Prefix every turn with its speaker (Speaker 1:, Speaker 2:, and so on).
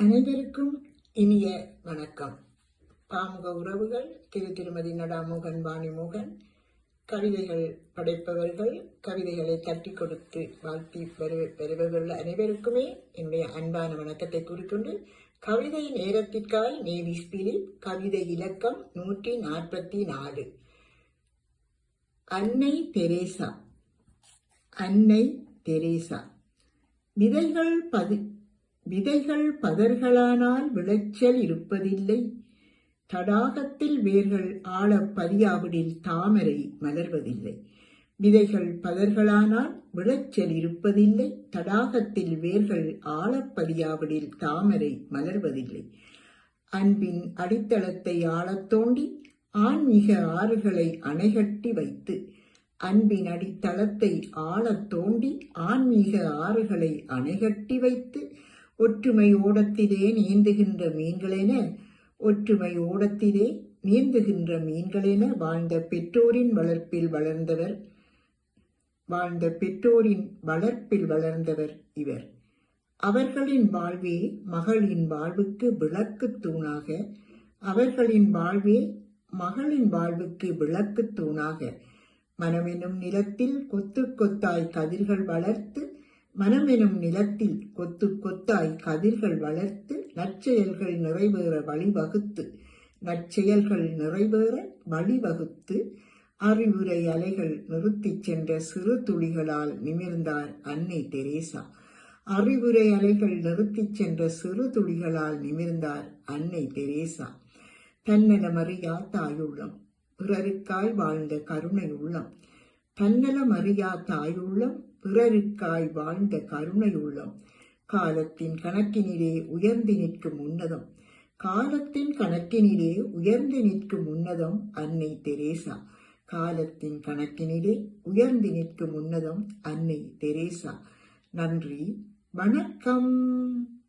Speaker 1: அனைவருக்கும் இனிய வணக்கம். பாமுக உறவுகள் திரு திருமதி நடாமோகன் வாணிமோகன் கவிதைகள் படைப்பவர்கள் கவிதைகளை தட்டி கொடுத்து வாழ்த்தி பெறுபவர்கள் அனைவருக்குமே என்னுடைய அன்பான வணக்கத்தை கூறிக்கொண்டு கவிதை நேரத்திற்காய் நேவி பிலிப் கவிதை இலக்கம் நூற்றி நாற்பத்தி நாலு. அன்னை தெரேசா. அன்னை தெரேசா. விதைகள் பதி விதைகள் பதர்களானால் விளைச்சல் இருப்பதில்லை. தடாகத்தில் வேர்கள் ஆழ பதியாவிடில் தாமரை மலர்வதில்லை. விதைகள் பதர்களானால் விளைச்சல் இருப்பதில்லை. தடாகத்தில் வேர்கள் ஆழப்பதியாவிடில் தாமரை மலர்வதில்லை. அன்பின் அடித்தளத்தை ஆழத் தோண்டி ஆன்மீக ஆறுகளை அணைகட்டி வைத்து அன்பின் அடித்தளத்தை ஆழத் தோண்டி ஆன்மீக ஆறுகளை அணைகட்டி வைத்து ஒற்றுமை ஓடத்திலே நீந்துகின்ற மீன்களென ஒற்றுமை ஓடத்திலே நீந்துகின்ற மீன்களென வாழ்ந்த பெற்றோரின் வளர்ப்பில் வளர்ந்தவர் வாழ்ந்த பெற்றோரின் வளர்ப்பில் வளர்ந்தவர் இவர். அவர்களின் வாழ்வே மகளின் வாழ்வுக்கு விளக்கு தூணாக அவர்களின் வாழ்வே மகளின் வாழ்வுக்கு விளக்கு தூணாக. மனமெனும் நிலத்தில் கொத்து கொத்தாய் கதிர்கள் வளர்த்து மனமெனும் நிலத்தில் கொத்து கொத்தாய் கதிர்கள் வளர்த்து நற்செயல்கள் நிறைவேற வழிவகுத்து நற்செயல்கள் நிறைவேற வழிவகுத்து அறிவுரை அலைகள் நிறுத்திச் சென்ற சிறு துளிகளால் நிமிர்ந்தார் அன்னை தெரேசா. அறிவுரை அலைகள் நிறுத்திச் சென்ற சிறு துளிகளால் நிமிர்ந்தார் அன்னை தெரேசா. தன்னலமறியா தாயுள்ளம் பிறருக்காய் வாழ்ந்த கருணை உள்ளம் தன்னலமறியா தாயுள்ளம் பிறருக்காய் வாழ்ந்த கருணை உள்ளம் காலத்தின் கணக்கினிலே உயர்ந்து நிற்கும் உன்னதம். காலத்தின் கணக்கினிலே உயர்ந்து நிற்கும் உன்னதம் அன்னை தெரேசா. காலத்தின் கணக்கினிலே உயர்ந்து நிற்கும் உன்னதம் அன்னை தெரேசா. நன்றி வணக்கம்.